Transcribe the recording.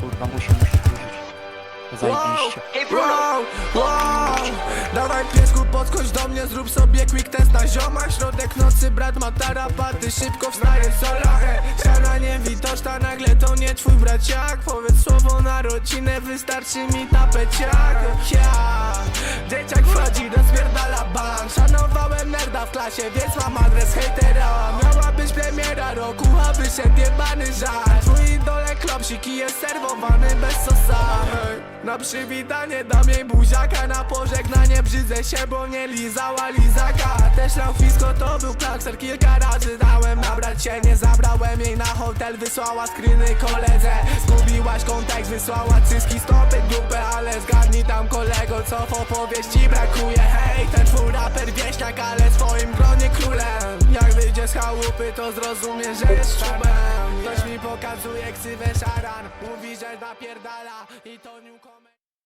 Kurwa, musi, musisz wrócić. Zajebiście. Wow, wow! Dawaj piesku, podchodź do mnie, zrób sobie quick test na ziomach Środek nocy, brat ma tarapaty, szybko wstaje sola he. Ściana niewidoczna, nagle to nie twój braciak Powiedz słowo na rodzinę, wystarczy mi tapeciak Ja, dzieciak wchodzi, rozpierdala bank. Szanowałem nerda w klasie, więc mam adres hejtera. Miała być premiera roku, a wyszedł jebany żart Twój idole klopsiki jest serwowany bez sosa. Na przywitanie dam jej buziaka Na pożegnanie brzydzę się, bo nie lizała lizaka. Też Laufisko to był klakser Kilka razy dałem nabrać się Nie zabrałem jej na hotel Wysłała screeny koledze. Zgubiłaś kontekst Wysłała cyski stopy dupę Ale zgadnij tam kolego Co w opowieści brakuje. Hej, ten twój raper wieśniak Ale w swoim gronie królem z chałupy To zrozumie, że jest czubem Ktoś mi pokazuje ksywę szaran Mówi, że napierdala I to nie